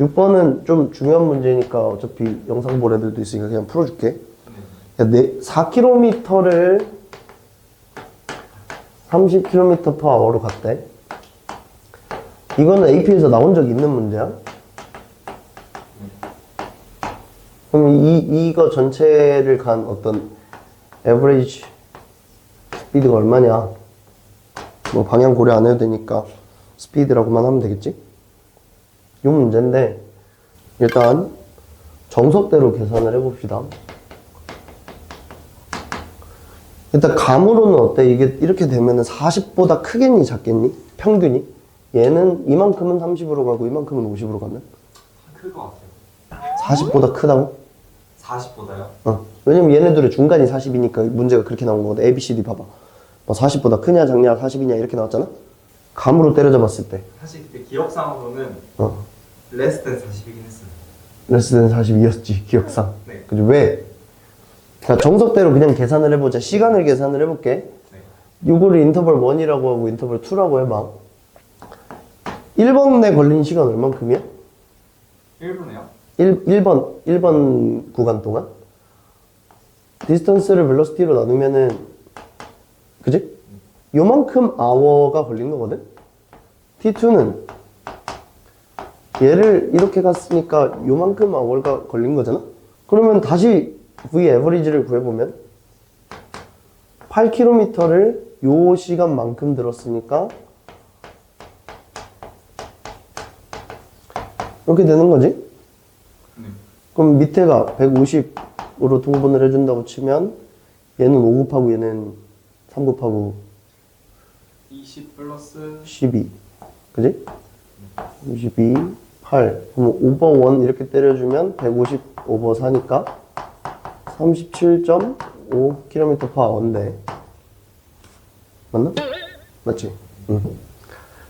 6번은 좀 중요한 문제니까 어차피 영상 볼 애들도 있으니까 그냥 풀어줄게. 야, 내 4km를 30km per hour로 갔대. 이거는 AP에서 나온 적 있는 문제야. 그럼 이, 이거 전체를 간 어떤 average 스피드가 얼마냐? 뭐 방향 고려 안 해도 되니까 스피드라고만 하면 되겠지? 이 문제인데 일단 정석대로 계산을 해봅시다. 일단 감으로는 어때? 이게 이렇게 되면은 40보다 크겠니 작겠니? 평균이? 얘는 이만큼은 30으로 가고 이만큼은 50으로 가면? 클것 같아요. 40보다 크다고? 40보다요? 어. 왜냐면 얘네들의 중간이 40이니까 문제가 그렇게 나온 거거든. A, B, C, D 봐봐. 뭐 40보다 크냐 작냐 40이냐 이렇게 나왔잖아? 감으로 때려잡았을 때. 사실 그때 기억상으로는 어. less than 40이긴 했어요. 레스는 42였지 기억상. 네. 그죠? 왜? 자, 정석대로 그냥 계산을 해보자. 시간을 계산을 해볼게. 네. 요거를 인터벌 1이라고 하고 인터벌 2라고 해봐. 1번에 걸린 시간 얼만큼이야? 1분에요? 1, 1번, 1번 구간 동안? 디스턴스를 벨로시티로 나누면은, 그지? 요만큼 아워가 걸린 거거든? T2는 얘를 이렇게 갔으니까 요만큼 아워가 걸린 거잖아? 그러면 다시 V 에버리지를 구해보면 8km를 요 시간만큼 들었으니까 이렇게 되는 거지? 네. 그럼 밑에가 150으로 통분을 해준다고 치면 얘는 5 곱하고 얘는 3 곱하고 20 플러스 12 그지? 22 8 그럼 오버 1 이렇게 때려주면 150 오버 4니까 37.5km per hour인데 맞나? 맞지? 응.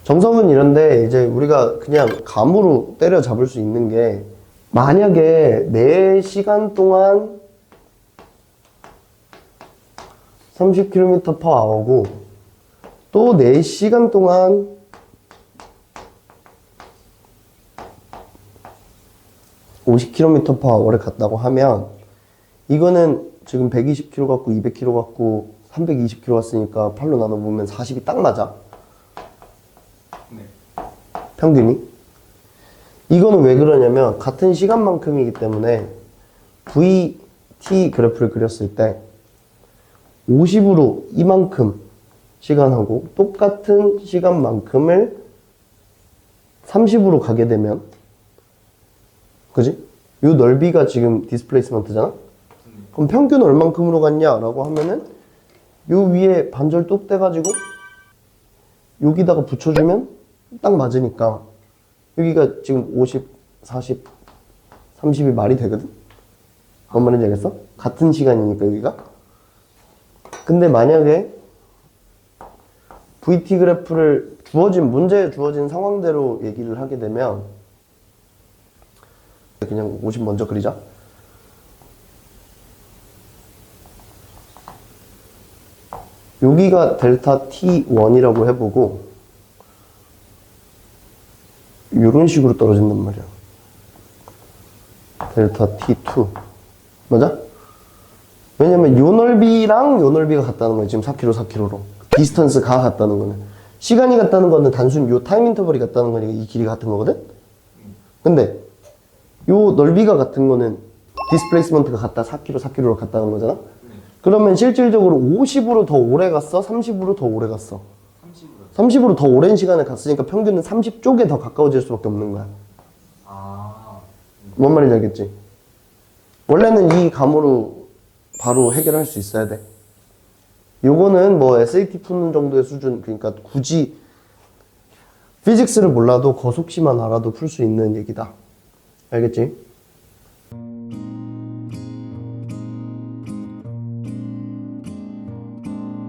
정석은 이런데 이제 우리가 그냥 감으로 때려 잡을 수 있는 게 만약에 4시간 동안 30km per hour고 또 4시간 동안 (50km per hour을 갔다고 하면 이거는 지금 120km 갖고 200km 갖고 320km 갔으니까 팔로 나눠보면 40이 딱 맞아 네. 평균이 이거는 왜 그러냐면 같은 시간만큼이기 때문에 VT 그래프를 그렸을 때 50으로 이만큼 시간하고 똑같은 시간만큼을 30으로 가게 되면 그지? 이 넓이가 지금 디스플레이스먼트잖아? 그럼 평균 얼만큼으로 갔냐라고 하면은 요 위에 반절 뚝 떼가지고 여기다가 붙여주면 딱 맞으니까 여기가 지금 50, 40, 30이 말이 되거든? 뭔 말인지 알겠어? 같은 시간이니까 여기가 근데 만약에 VT 그래프를 주어진 문제에 주어진 상황대로 얘기를 하게 되면 그냥 50 먼저 그리자 여기가 델타 T1이라고 해보고 이런 식으로 떨어진단 말이야. 델타 T2 맞아? 왜냐면 요 넓이랑 요 넓이가 같다는 거야 지금 4km 4km로 디스턴스가 같다는 거는 시간이 같다는 거는 단순 요 타임 인터벌이 같다는 거니까 이 길이가 같은 거거든? 근데 요 넓이가 같은 거는 디스플레이스먼트가 같다 4km 4km로 같다는 거잖아? 그러면 실질적으로 50으로 더 오래 갔어? 30으로 더 오래 갔어? 30으로. 30으로 더 오랜 시간을 갔으니까 평균은 30쪽에 더 가까워질 수밖에 없는 거야. 아. 뭔 말인지 알겠지? 원래는 이 감으로 바로 해결할 수 있어야 돼. 요거는 뭐 SAT 푸는 정도의 수준, 그러니까 굳이 피직스를 몰라도 거속시만 알아도 풀 수 있는 얘기다. 알겠지?